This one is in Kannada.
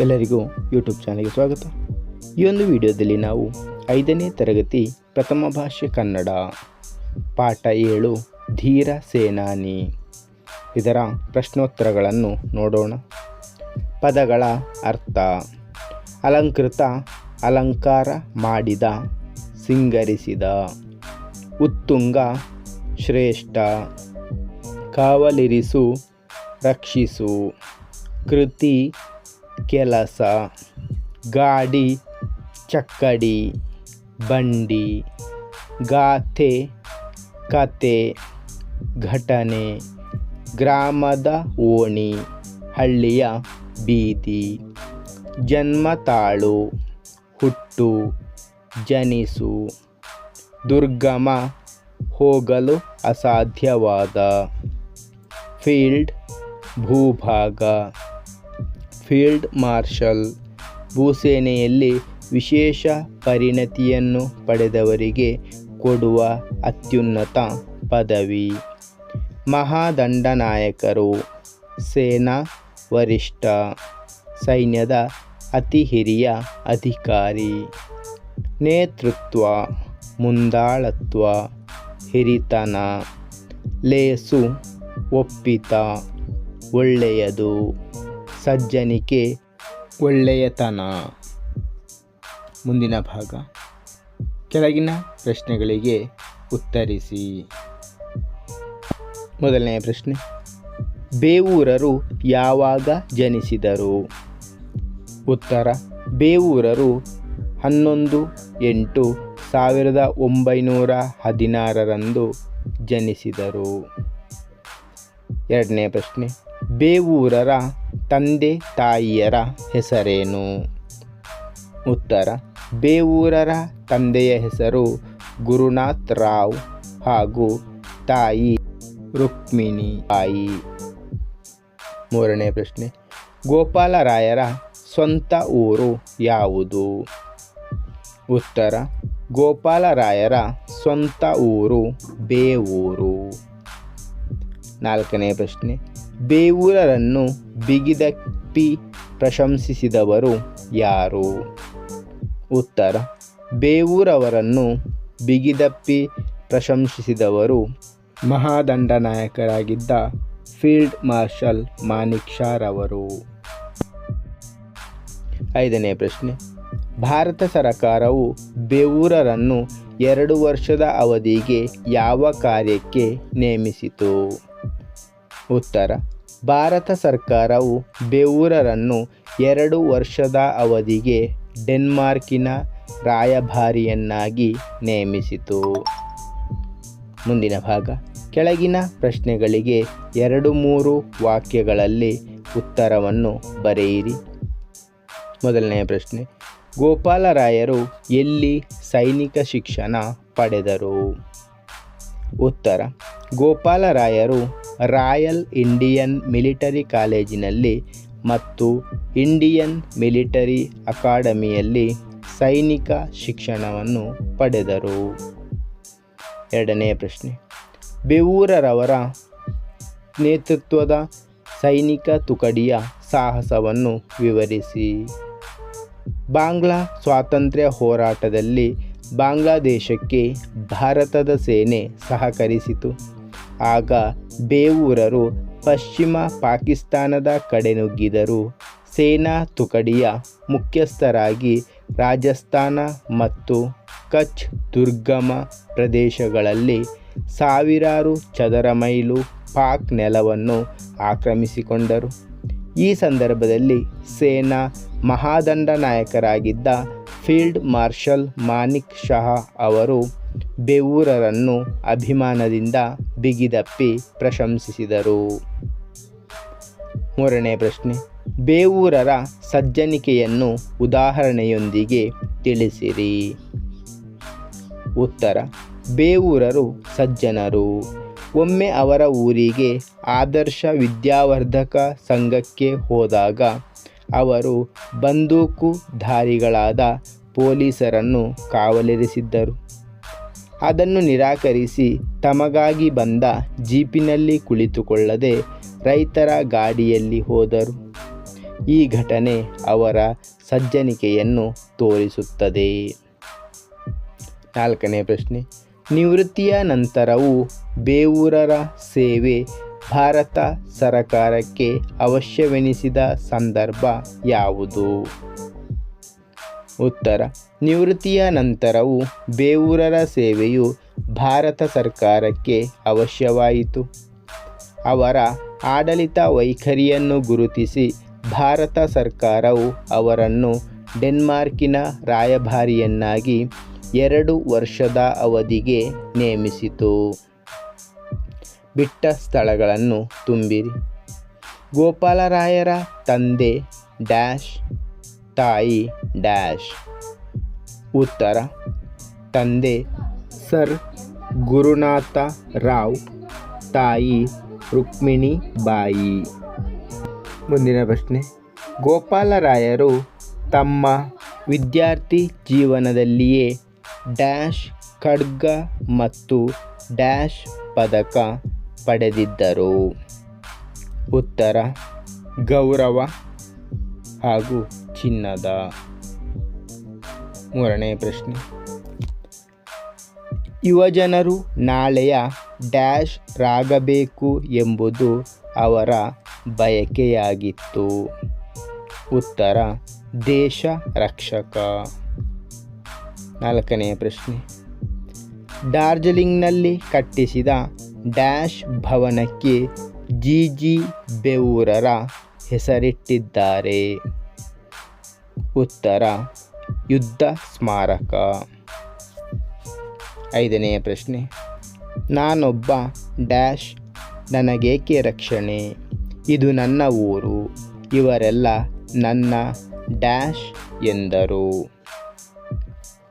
ಎಲ್ಲರಿಗೂ ಯೂಟ್ಯೂಬ್ ಚಾನಲ್ಗೆ ಸ್ವಾಗತ. ಈ ಒಂದು ವಿಡಿಯೋದಲ್ಲಿ ನಾವು ಐದನೇ ತರಗತಿ ಪ್ರಥಮ ಭಾಷೆ ಕನ್ನಡ, ಪಾಠ ಏಳು, ಧೀರ ಸೇನಾನಿ. ಇದರ ಪ್ರಶ್ನೋತ್ತರಗಳನ್ನು ನೋಡೋಣ. ಪದಗಳ ಅರ್ಥ, ಅಲಂಕೃತ, ಅಲಂಕಾರ ಮಾಡಿದ, ಸಿಂಗರಿಸಿದ. ಉತ್ತುಂಗ, ಶ್ರೇಷ್ಠ. ಕಾವಲಿರಿಸು, ರಕ್ಷಿಸು. ಕೃತಿ ಕೆಲಸ, ಗಾಡಿ, ಚಕ್ಕಡಿ, ಬಂಡಿ, ಗಾಥೆ, ಕತೆ, ಘಟನೆ, ಗ್ರಾಮದ ಓಣಿ, ಹಳ್ಳಿಯ ಬೀದಿ ಜನ್ಮತಾಳು ಹುಟ್ಟು, ಜನಿಸು, ದುರ್ಗಮ, ಹೋಗಲು ಅಸಾಧ್ಯವಾದ, ಫೀಲ್ಡ್, ಭೂಭಾಗ. ಫೀಲ್ಡ್ ಮಾರ್ಷಲ್ ಭೂಸೇನೆಯಲ್ಲಿ ವಿಶೇಷ ಪರಿಣತಿಯನ್ನು ಪಡೆದವರಿಗೆ ಕೊಡುವ ಅತ್ಯುನ್ನತ ಪದವಿ. ಮಹಾದಂಡನಾಯಕರು, ಸೇನಾ ವರಿಷ್ಠ, ಸೈನ್ಯದ ಅತಿ ಹಿರಿಯ ಅಧಿಕಾರಿ. ನೇತೃತ್ವ, ಮುಂದಾಳತ್ವ, ಹಿರಿತನ, ಲೇಸು, ಒಪ್ಪಿತ, ಒಳ್ಳೆಯದು. ಸಜ್ಜನಿಕೆ ಒಳ್ಳೆಯತನ. ಮುಂದಿನ ಭಾಗ. ಕೆಳಗಿನ ಪ್ರಶ್ನೆಗಳಿಗೆ ಉತ್ತರಿಸಿ. ಮೊದಲನೆಯ ಪ್ರಶ್ನೆ. ಬೇವೂರರು ಯಾವಾಗ ಜನಿಸಿದರು? ಉತ್ತರ. ಬೇವೂರರು ಹನ್ನೊಂದು ಎಂಟು ಸಾವಿರದ ಒಂಬೈನೂರ ಹದಿನಾರರಂದು ಜನಿಸಿದರು. ಎರಡನೇ ಪ್ರಶ್ನೆ. ಬೇವೂರರ ತಂದೆ ತಾಯಿಯರ ಹೆಸರೇನು? ಉತ್ತರ, ಬೇವೂರರ ತಂದೆಯ ಹೆಸರು ಗುರುನಾಥ್ ರಾವ್ ಹಾಗೂ ತಾಯಿ ರುಕ್ಮಿಣಿ ತಾಯಿ. ಮೂರನೇ ಪ್ರಶ್ನೆ, ಗೋಪಾಲರಾಯರ ಸ್ವಂತ ಊರು ಯಾವುದು? ಉತ್ತರ, ಗೋಪಾಲರಾಯರ ಸ್ವಂತ ಊರು ಬೇವೂರು. ನಾಲ್ಕನೇ ಪ್ರಶ್ನೆ ಬೇವೂರರನ್ನು ಬಿಗಿದಪ್ಪಿ ಪ್ರಶಂಸಿಸಿದವರು ಯಾರು? ಉತ್ತರ. ಬೇವೂರವರನ್ನು ಬಿಗಿದಪ್ಪಿ ಪ್ರಶಂಸಿಸಿದವರು ಮಹಾದಂಡನಾಯಕರಾಗಿದ್ದ ಫೀಲ್ಡ್ ಮಾರ್ಷಲ್ ಮಾನಿಕ್ ಶಾರವರು ಐದನೇ ಪ್ರಶ್ನೆ. ಭಾರತ ಸರಕಾರವು ಬೇವೂರರನ್ನು ಎರಡು ವರ್ಷದ ಅವಧಿಗೆ ಯಾವ ಕಾರ್ಯಕ್ಕೆ ನೇಮಿಸಿತು? ಉತ್ತರ. ಭಾರತ ಸರ್ಕಾರವು ಬೆವೂರರನ್ನು ಎರಡು ವರ್ಷದ ಅವಧಿಗೆ ಡೆನ್ಮಾರ್ಕಿನ ರಾಯಭಾರಿಯನ್ನಾಗಿ ನೇಮಿಸಿತು. ಮುಂದಿನ ಭಾಗ. ಕೆಳಗಿನ ಪ್ರಶ್ನೆಗಳಿಗೆ ಎರಡು ಮೂರು ವಾಕ್ಯಗಳಲ್ಲಿ ಉತ್ತರವನ್ನು ಬರೆಯಿರಿ. ಮೊದಲನೆಯ ಪ್ರಶ್ನೆ. ಗೋಪಾಲರಾಯರು ಎಲ್ಲಿ ಸೈನಿಕ ಶಿಕ್ಷಣ ಪಡೆದರು? ಉತ್ತರ. ಗೋಪಾಲರಾಯರು ರಾಯಲ್ ಇಂಡಿಯನ್ ಮಿಲಿಟರಿ ಕಾಲೇಜಿನಲ್ಲಿ ಮತ್ತು ಇಂಡಿಯನ್ ಮಿಲಿಟರಿ ಅಕಾಡೆಮಿಯಲ್ಲಿ ಸೈನಿಕ ಶಿಕ್ಷಣವನ್ನು ಪಡೆದರು. ಎರಡನೆಯ ಪ್ರಶ್ನೆ. ಬೇವೂರರವರ ನೇತೃತ್ವದ ಸೈನಿಕ ತುಕಡಿಯ ಸಾಹಸವನ್ನು ವಿವರಿಸಿ. ಬಾಂಗ್ಲಾ ಸ್ವಾತಂತ್ರ್ಯ ಹೋರಾಟದಲ್ಲಿ ಬಾಂಗ್ಲಾದೇಶಕ್ಕೆ ಭಾರತದ ಸೇನೆ ಸಹಕರಿಸಿತು. ಆಗ ಬೇವೂರರು ಪಶ್ಚಿಮ ಪಾಕಿಸ್ತಾನದ ಕಡೆ ನುಗ್ಗಿದರು. ಸೇನಾ ತುಕಡಿಯ ಮುಖ್ಯಸ್ಥರಾಗಿ ರಾಜಸ್ಥಾನ ಮತ್ತು ಕಚ್ ದುರ್ಗಮ ಪ್ರದೇಶಗಳಲ್ಲಿ ಸಾವಿರಾರು ಚದರ ಮೈಲು ಪಾಕ್ ನೆಲವನ್ನು ಆಕ್ರಮಿಸಿಕೊಂಡರು. ಈ ಸಂದರ್ಭದಲ್ಲಿ ಸೇನಾ ಮಹಾದಂಡನಾಯಕರಾಗಿದ್ದ ಫೀಲ್ಡ್ ಮಾರ್ಷಲ್ ಮಾನಿಕ್ ಶಹಾ ಅವರು ಬೆವೂರರನ್ನು ಅಭಿಮಾನದಿಂದ ಬಿಗಿದಪ್ಪಿ ಪ್ರಶಂಸಿಸಿದರು. ಮೂರನೇ ಪ್ರಶ್ನೆ, ಬೇವೂರರ ಸಜ್ಜನಿಕೆಯನ್ನು ಉದಾಹರಣೆಯೊಂದಿಗೆ ತಿಳಿಸಿರಿ. ಉತ್ತರ, ಬೇವೂರರು ಸಜ್ಜನರು. ಒಮ್ಮೆ ಅವರ ಊರಿಗೆ ಆದರ್ಶ ವಿದ್ಯಾವರ್ಧಕ ಸಂಘಕ್ಕೆ ಹೋದಾಗ ಅವರು ಬಂದೂಕುಧಾರಿಗಳಾದ ಪೊಲೀಸರನ್ನು ಕಾವಲಿರಿಸಿದ್ದರು. ಅದನ್ನು ನಿರಾಕರಿಸಿ ತಮಗಾಗಿ ಬಂದ ಜೀಪಿನಲ್ಲಿ ಕುಳಿತುಕೊಳ್ಳದೆ ರೈತರ ಗಾಡಿಯಲ್ಲಿ ಹೋದರು. ಈ ಘಟನೆ ಅವರ ಸಜ್ಜನಿಕೆಯನ್ನು ತೋರಿಸುತ್ತದೆ. ನಾಲ್ಕನೇ ಪ್ರಶ್ನೆ. ನಿವೃತ್ತಿಯ ನಂತರವೂ ಬೇವೂರರ ಸೇವೆ ಭಾರತ ಸರಕಾರಕ್ಕೆ ಅವಶ್ಯವೆನಿಸಿದ ಸಂದರ್ಭ ಯಾವುದು? ಉತ್ತರ. ನಿವೃತ್ತಿಯ ನಂತರವೂ ಬೇವೂರರ ಸೇವೆಯು ಭಾರತ ಸರ್ಕಾರಕ್ಕೆ ಅವಶ್ಯವಾಯಿತು. ಅವರ ಆಡಳಿತ ವೈಖರಿಯನ್ನು ಗುರುತಿಸಿ ಭಾರತ ಸರ್ಕಾರವು ಅವರನ್ನು ಡೆನ್ಮಾರ್ಕಿನ ರಾಯಭಾರಿಯನ್ನಾಗಿ ಎರಡು ವರ್ಷದ ಅವಧಿಗೆ ನೇಮಿಸಿತು. ಬಿಟ್ಟ ಸ್ಥಳಗಳನ್ನು ತುಂಬಿರಿ. ಗೋಪಾಲರಾಯರ ತಂದೆ ಡ್ಯಾಶ್, ತಾಯಿ ಡ್ಯಾಶ್. ಉತ್ತರ, ತಂದೆ ಸರ್ ಗುರುನಾಥ ರಾವ್, ತಾಯಿ ರುಕ್ಮಿಣಿ ಬಾಯಿ. ಮುಂದಿನ ಪ್ರಶ್ನೆ, ಗೋಪಾಲರಾಯರು ತಮ್ಮ ವಿದ್ಯಾರ್ಥಿ ಜೀವನದಲ್ಲಿಯೇ ಡ್ಯಾಶ್ ಖಡ್ಗ ಮತ್ತು ಡ್ಯಾಶ್ ಪದಕ ಪಡೆದಿದ್ದರು. ಉತ್ತರ, ಗೌರವ ಹಾಗೂ ಚಿನ್ನದ. ಮೂರನೇ ಪ್ರಶ್ನೆ. ಯುವಜನರು ನಾಳೆಯ ಡ್ಯಾಶ್ ರಾಗಬೇಕು ಎಂಬುದು ಅವರ ಬಯಕೆಯಾಗಿತ್ತು. ಉತ್ತರ, ದೇಶ ರಕ್ಷಕ. ನಾಲ್ಕನೆಯ ಪ್ರಶ್ನೆ. ಡಾರ್ಜಿಲಿಂಗ್ನಲ್ಲಿ ಕಟ್ಟಿಸಿದ ಡ್ಯಾಶ್ ಭವನಕ್ಕೆ ಜಿ ಜಿ ಬೆವೂರರ ಹೆಸರಿಟ್ಟಿದ್ದಾರೆ. ಉತ್ತರ, ಯುದ್ಧ ಸ್ಮಾರಕ. ಐದನೆಯ ಪ್ರಶ್ನೆ, ನಾನೊಬ್ಬ ಡ್ಯಾಶ್ ನನಗೇಕೆ ರಕ್ಷಣೆ? ಇದು ನನ್ನ ಊರು, ಇವರೆಲ್ಲ ನನ್ನ ಡ್ಯಾಶ್ ಎಂದರು.